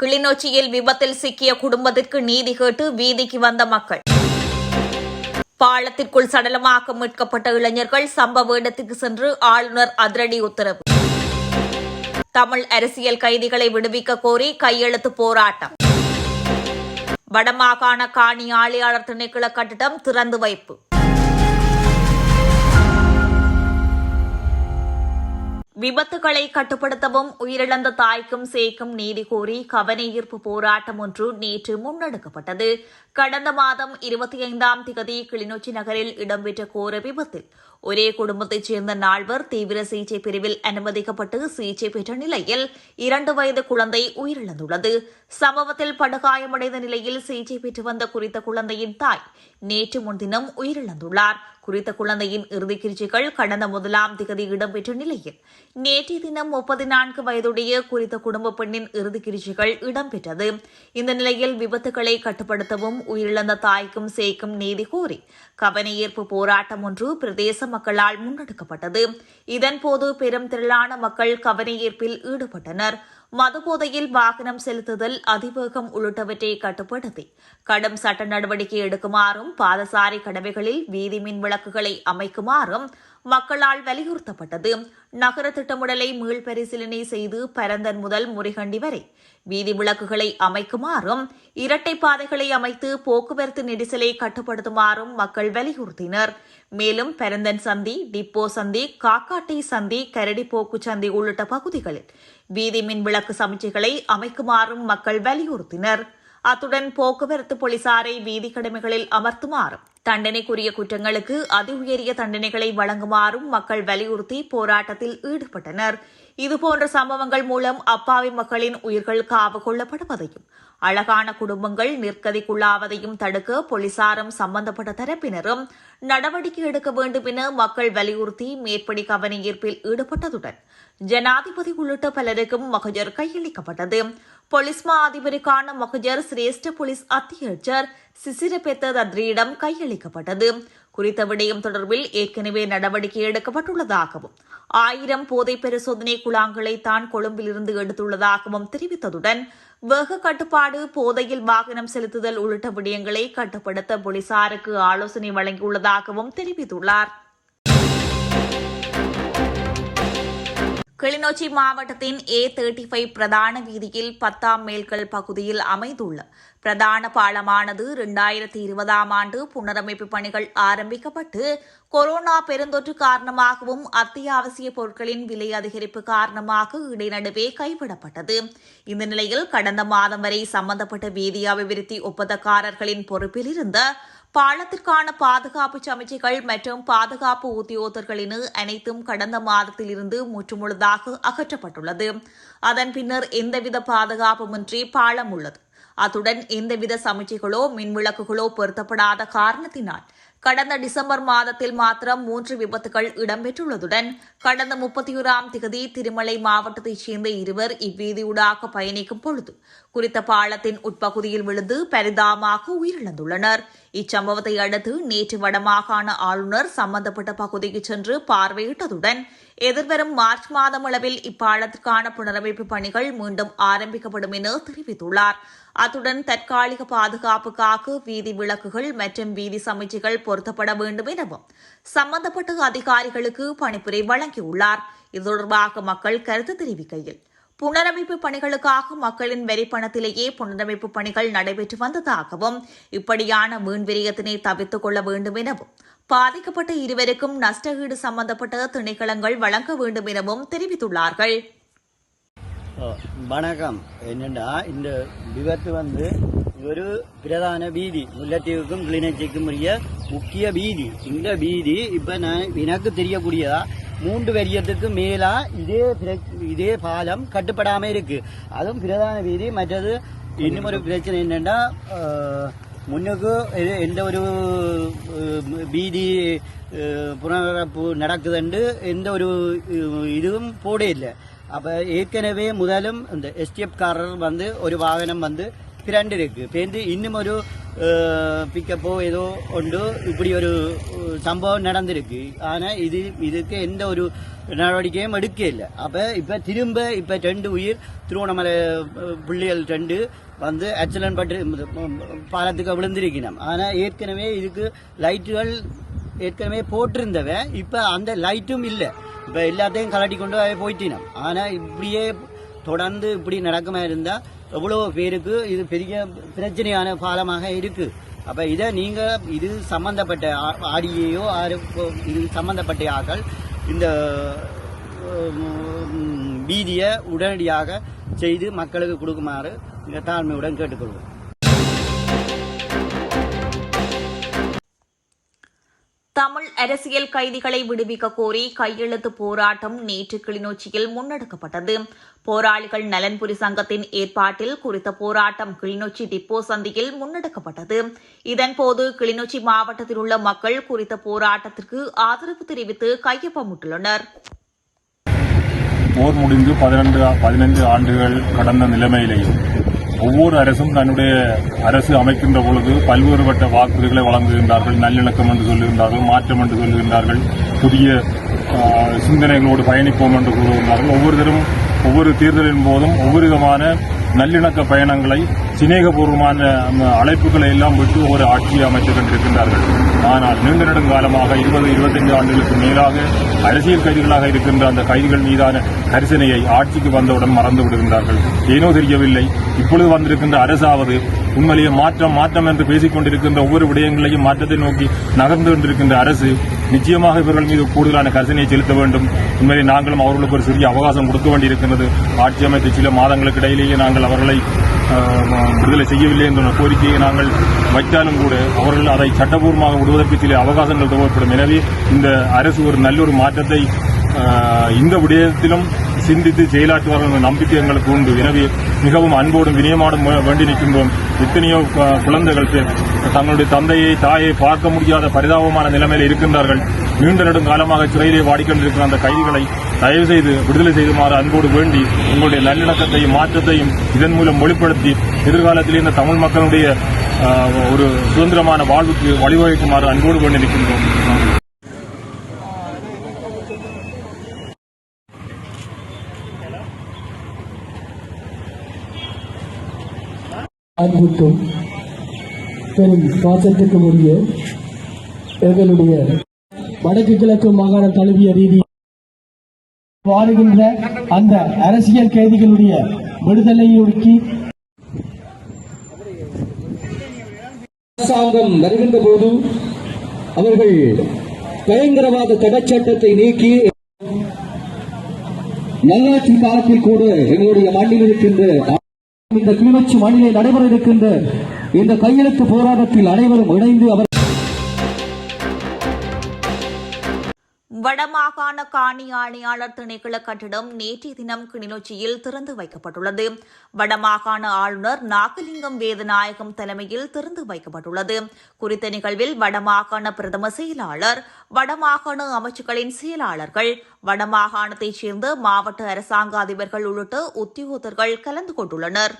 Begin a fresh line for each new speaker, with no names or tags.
கிளிநொச்சியில் விபத்தில் சிக்கிய குடும்பத்திற்கு நீதி கேட்டு வீதிக்கு வந்த மக்கள். பாலத்திற்குள் சடலமாக மீட்கப்பட்ட இளைஞர்கள் சம்பவ இடத்துக்கு சென்று ஆளுநர் அதிரடி உத்தரவு. தமிழ் அரசியல் கைதிகளை விடுவிக்க கோரி கையெழுத்து போராட்டம். வடமாகாண காணி ஆணையாளர் திணைக்கள கட்டிடம் திறந்து வைப்பு. விபத்துகளை கட்டுப்படுத்தவும் உயிரிழந்த தாய்க்கும் சேய்க்கும் நீதி கோரி கவனஈர்ப்பு போராட்டம் ஒன்று நேற்று முன்னெடுக்கப்பட்டது. கடந்த மாதம் இருபத்தி ஐந்தாம் திகதி கிளிநொச்சி நகரில் இடம்பெற்ற கோர விபத்தில் ஒரே குடும்பத்தைச் சேர்ந்த நால்வர் தீவிர சிகிச்சை பிரிவில் அனுமதிக்கப்பட்டு சிகிச்சை பெற்ற நிலையில் இரண்டு வயது குழந்தை உயிரிழந்துள்ளது. சம்பவத்தில் படுகாயமடைந்த நிலையில் சிகிச்சை பெற்று வந்த குறித்த குழந்தையின் தாய் நேற்று முன்தினம் உயிரிழந்துள்ளார். குறித்த குழந்தையின் இறுதிச் சிகிச்சைகள் கடந்த முதலாம் திகதி இடம்பெற்ற நிலையில் நேற்றைய தினம் முப்பத்தி நான்கு வயதுடைய குறித்த குடும்ப பெண்ணின் இறுதிச் சிகிச்சைகள் இடம்பெற்றது. இந்த நிலையில் விபத்துகளை கட்டுப்படுத்தவும் உயிரிழந்த தாய்க்கும் சேய்க்கும் நீதி கோரி கவனஈர்ப்பு போராட்டம் ஒன்று பிரதேச மக்களால் முன்னெடுக்கப்பட்டது. இதன்போது பெரும் திரளான மக்கள் கவனஈர்ப்பில் ஈடுபட்டனர். மதுபோதையில் வாகனம் செலுத்துதல் அதிவேகம் உள்ளிட்டவற்றை கட்டுப்படுத்தி கடும் சட்ட நடவடிக்கை எடுக்குமாறும் பாதசாரி கடவைகளில் வீதி மின் விளக்குகளை அமைக்குமாறும் மக்களால் வலியுறுத்தப்பட்டது. நகர திட்டமிடலை மீள்பரிசீலனை செய்து பரந்தன் முதல் முறிகண்டி வரை வீதி விளக்குகளை அமைக்குமாறும் இரட்டை பாதைகளை அமைத்து போக்குவரத்து நெரிசலை கட்டுப்படுத்துமாறும் மக்கள் வலியுறுத்தினர். மேலும் பெரந்தன் சந்தி டிப்போ சந்தி காக்காட்டை சந்தி கரடிப்போக்கு சந்தி உள்ளிட்ட பகுதிகளில் வீதி மின் விளக்கு சமிச்சைகளை அமைக்குமாறும் மக்கள் வலியுறுத்தினர். அத்துடன் போக்குவரத்து போலீசாரை வீதி கடமைகளில் அமர்த்துமாறும். தண்டனைக்குரிய குற்றங்களுக்கு அதி உயரிய தண்டனைகளை வழங்குமாறும் மக்கள் வலியுறுத்தி போராட்டத்தில் ஈடுபட்டனர். இதுபோன்ற சம்பவங்கள் மூலம் அப்பாவி மக்களின் உயிர்கள் காவு கொள்ளப்படுவதையும் அழகான குடும்பங்கள் நிற்கதிக்குள்ளாவதையும் தடுக்க போலீசாரும் சம்பந்தப்பட்ட தரப்பினரும் நடவடிக்கை எடுக்க வேண்டும் என மக்கள் வலியுறுத்தி மேற்படி கவனஈர்ப்பில் ஈடுபட்டதுடன் ஜனாதிபதி உள்ளிட்ட பலருக்கும் மகஜர் கையளிக்கப்பட்டது. போலீஸ் மா அதிபருக்கான மகஜர் சிரேஷ்ட போலீஸ் அத்தியட்சர் சிசிரபெத்த தத்ரியிடம் கையளிக்கப்பட்டது. குறித்த விடயம் தொடர்பில் ஏற்கனவே நடவடிக்கை எடுக்கப்பட்டுள்ளதாகவும் ஆயிரம் போதை பரிசோதனை குழாங்களை தான் கொழும்பிலிருந்து எடுத்துள்ளதாகவும் தெரிவித்ததுடன் வேக கட்டுப்பாடு போதையில் வாகனம் செலுத்துதல் உள்ளிட்ட விடயங்களை கட்டுப்படுத்த போலீசாருக்கு ஆலோசனை வழங்கியுள்ளதாகவும் தெரிவித்துள்ளார். கிளிநொச்சி மாவட்டத்தின் ஏ தேர்ட்டி ஃபைவ் பிரதான வீதியில் பத்தாம் மேல்கள் பகுதியில் அமைந்துள்ள பிரதான பாலமானது இரண்டாயிரத்தி இருபதாம் ஆண்டு புனரமைப்பு பணிகள் ஆரம்பிக்கப்பட்டு கொரோனா பெருந்தொற்று காரணமாகவும் அத்தியாவசிய பொருட்களின் விலை அதிகரிப்பு காரணமாக இடைநடுவே கைவிடப்பட்டது. இந்த நிலையில் கடந்த மாதம் வரை சம்பந்தப்பட்ட வீதி அபிவிருத்தி ஒப்பந்தக்காரர்களின் பொறுப்பில் இருந்த பாலத்திற்கான பாதுகாப்பு சமைச்சைகள் மற்றும் பாதுகாப்பு உத்தியோகத்தர்களின் அனைத்தும் கடந்த மாதத்திலிருந்து முற்றுமுழுதாக அகற்றப்பட்டுள்ளது. அதன் பின்னர் எந்தவித பாதுகாப்புமின்றி பாலம் உள்ளது. அத்துடன் எந்தவித சமைச்சைகளோ மின்விளக்குகளோ பொருத்தப்படாத காரணத்தினால் கடந்த டிசம்பர் மாதத்தில் மாத்திரம் மூன்று விபத்துகள் இடம்பெற்றுள்ளதுடன் கடந்த முப்பத்தி ஓராம் திகதி திருமலை மாவட்டத்தைச் சேர்ந்த இருவர் இவ்வீதியூடாக பயணிக்கும் பொழுது குறித்த பாலத்தின் உட்பகுதியில் விழுந்து பரிதாபமாக உயிரிழந்துள்ளனர். இச்சம்பவத்தை அடுத்து நேற்று வடமாகாண ஆளுநர் சம்பந்தப்பட்ட பகுதிக்கு சென்று பார்வையிட்டதுடன் எதிர்வரும் மார்ச் மாதம் அளவில் இப்பாலத்திற்கான புனரமைப்பு பணிகள் மீண்டும் ஆரம்பிக்கப்படும் என தெரிவித்துள்ளார். அத்துடன் தற்காலிக பாதுகாப்புக்காக வீதி விளக்குகள் மற்றும் வீதி சமைச்சைகள் பொருத்தப்பட வேண்டும் எனவும் சம்பந்தப்பட்ட அதிகாரிகளுக்கு பணிப்புரை வழங்கியுள்ளார். இது தொடர்பாக மக்கள் கருத்து தெரிவிக்கையில் புனரமைப்பு பணிகளுக்காக மக்களின் வரிப்பணத்திலேயே புனரமைப்பு பணிகள் நடைபெற்று வந்ததாகவும் இப்படியான வீண் விரயத்தினை தவிர்த்துக் கொள்ள வேண்டும் எனவும் பாதிக்கப்பட்ட இருவருக்கும் நஷ்டஈடு சம்பந்தப்பட்ட திணைக்களங்கள் வழங்க வேண்டும் எனவும் தெரிவித்துள்ளார்கள்.
வணக்கம். என்னண்டா இந்த விபத்து வந்து ஒரு பிரதான வீதி முல்லைத்தீவுக்கும் கிளிநொச்சிக்கும் உரிய முக்கிய வீதி இந்த வீதி இப்ப நான் எனக்கு தெரியக்கூடியதா மூன்று வரியத்துக்கு மேலா இதே இதே பாலம் கட்டுப்படாம இருக்கு. அதுவும் பிரதான வீதி மற்றது இன்னும் ஒரு பிரச்சனை என்னன்னா முன்னுக்கு எந்த ஒரு பீதி புனரப்பு நடக்குதுண்டு எந்த ஒரு இதுவும் போட இல்லை அப்ப ஏற்கனவே முதலும் இந்த எஸ்டிஎஃப் காரர் வந்து ஒரு வாகனம் வந்து பிரண்டு இருக்கு பேருந்து இன்னும் ஒரு பிக்கப்போ ஏதோ உண்டு இப்படி ஒரு சம்பவம் நடந்திருக்கு ஆனால் இது இதுக்கு எந்த ஒரு நடவடிக்கையும் எடுக்கல அப்போ இப்போ திரும்ப இப்போ ரெண்டு உயிர் திருவண்ணாமலை அஹ், பிள்ளைகள் ரெண்டு வந்து ஆக்சிடென்ட் பட்டு பாலத்துக்கு விழுந்திருக்கணும் ஆனால் ஏற்கனவே இதுக்கு லைட்டுகள் ஏற்கனவே போட்டிருந்தவன் இப்போ அந்த லைட்டும் இல்லை இப்போ எல்லாத்தையும் கலட்டி கொண்டு போயிட்டினோம் ஆனால் இப்படியே தொடர்ந்து இப்படி நடக்குமா இருந்தால் எவ்வளோ பேருக்கு இது பெரிய பிரச்சனையான பாலமாக இருக்கு. அப்ப இதை நீங்க இது சம்பந்தப்பட்ட ஆ- ஆடியையோ ஆறு இது சம்பந்தப்பட்ட ஆக்கள் இந்த பீதியை உடனடியாக செய்து மக்களுக்கு கொடுக்குமாறு தாழ்மையுடன் கேட்டுக்கொள்வோம்.
தமிழ் அரசியல் கைதிகளை விடுவிக்க கோரி கையெழுத்து போராட்டம் நேற்று கிளிநொச்சியில் முன்னெடுக்கப்பட்டது. போராளிகள் நலன்புரி சங்கத்தின் ஏற்பாட்டில் குறித்த போராட்டம் கிளிநொச்சி டிப்போ சந்தியில் முன்னெடுக்கப்பட்டது. இதன்போது கிளிநொச்சி மாவட்டத்தில் உள்ள மக்கள் குறித்த போராட்டத்திற்கு ஆதரவு தெரிவித்து கையொப்பமிட்டுள்ளனர்.
போர் முடிந்து பதினைந்து ஆண்டுகள் கடந்த நிலைமையிலேயும் ஒவ்வொரு அரசும் தன்னுடைய அரசு அமைக்கின்ற பொழுது பல்வேறுபட்ட வாக்குறுதிகளை வழங்குகின்றார்கள் நல்லிணக்கம் என்று சொல்லுகின்றார்கள் மாற்றம் என்று சொல்லுகின்றார்கள் புதிய சிந்தனைகளோடு பயணிப்போம் என்று கூறுகின்றார்கள். ஒவ்வொருத்தரும் ஒவ்வொரு தேர்தலின் போதும் ஒவ்வொரு விதமான நல்லிணக்க பயணங்களை சிநேகபூர்வமான அழைப்புகளை எல்லாம் விட்டு ஒரு ஆட்சியை அமைத்துக் கொண்டிருக்கின்றார்கள். ஆனால் நீண்ட நெடுங்காலமாக இருபது இருபத்தைந்து ஆண்டுகளுக்கு மேலாக அரசியல் கைதிகளாக இருக்கின்ற அந்த கைதிகள் மீதான கரிசனையை ஆட்சிக்கு வந்தவுடன் மறந்து விடுகின்றார்கள். ஏனோ தெரியவில்லை. இப்பொழுது வந்திருக்கின்ற அரசாவது உண்மையிலேயே மாற்றம் மாற்றம் என்று பேசிக் கொண்டிருக்கின்ற ஒவ்வொரு விடயங்களையும் மாற்றத்தை நோக்கி நகர்ந்து கொண்டிருக்கின்ற அரசு நிச்சயமாக இவர்கள் மீது கூடுதலான கரிசனையை செலுத்த வேண்டும். உண்மையிலே நாங்களும் அவர்களுக்கு ஒரு சிறிய அவகாசம் கொடுக்க வேண்டியிருக்கிறது ஆட்சி அமைத்த சில மாதங்களுக்கு இடையிலேயே நாங்கள் அவர்களை விடுதலை செய்யவில்லை என்ற கோரிக்கையை நாங்கள் வைத்தாலும் கூட அவர்கள் அதை சட்டபூர்வமாக விடுவதற்கு சில அவகாசங்கள் தேவைப்படும். எனவே இந்த அரசு ஒரு நல்ல ஒரு மாற்றத்தை இந்த விடயத்திலும் சிந்தித்து செயலாற்றுவார்கள் என்ற நம்பிக்கை எங்களுக்கு உண்டு. எனவே மிகவும் அன்போடும் வினயமாடும் வேண்டி நிற்கின்றோம். எத்தனையோ குழந்தைகள் தங்களுடைய தந்தையை தாயை பார்க்க முடியாத பரிதாபமான நிலைமையில் இருக்கின்றார்கள். நீண்ட நெடுங்காலமாக சிறையிலே வாடிக்கொண்டிருக்கிற அந்த கைதிகளை தயவு செய்து விடுதலை செய்துமாறு அன்போடு வேண்டி உங்களுடைய நல்லிணக்கத்தையும் மாற்றத்தையும் இதன் மூலம் வெளிப்படுத்தி எதிர்காலத்தில் இந்த தமிழ் மக்களுடைய ஒரு சுதந்திரமான வாழ்வுக்கு வழிவகுக்குமாறு அன்போடு வேண்டி நிற்கின்றோம். நன்றி.
பெரும் பாசத்துக்கும் உரிய எங்களுடைய வடக்கு கிழக்கு மாகாண தழுவிய ரீதி வாழுகின்ற அந்த அரசியல் கைதிகளுடைய விடுதலையை நோக்கி
அரசாங்கம் வருகின்ற போது அவர்கள் பயங்கரவாத தடைச்சட்டத்தை நீக்கி நல்லாட்சி காலத்தில் கூட எங்களுடைய மண்ணில் இருக்கின்ற இந்த கிளிநொச்சி மண்ணிலே நடைபெற இருக்கின்ற இந்த கையெழுத்து போராட்டத்தில் அனைவரும் இணைந்து அவர்
வடமாகாண காணி ஆணையாளர் திணைக்கள கட்டிடம் நேற்றைய தினம் கிளிநொச்சியில் திறந்து வைக்கப்பட்டுள்ளது. வடமாகாண ஆளுநர் நாகலிங்கம் வேதநாயகம் தலைமையில் திறந்து வைக்கப்பட்டுள்ளது. குறித்த நிகழ்வில் வடமாகாண பிரதம செயலாளர் வடமாகாண அமைச்சுக்களின் செயலாளர்கள் வடமாகாணத்தைச் சேர்ந்த மாவட்ட அரசாங்க அதிபர்கள் உள்ளிட்ட உத்தியோகத்தர்கள் கலந்து கொண்டுள்ளனர்.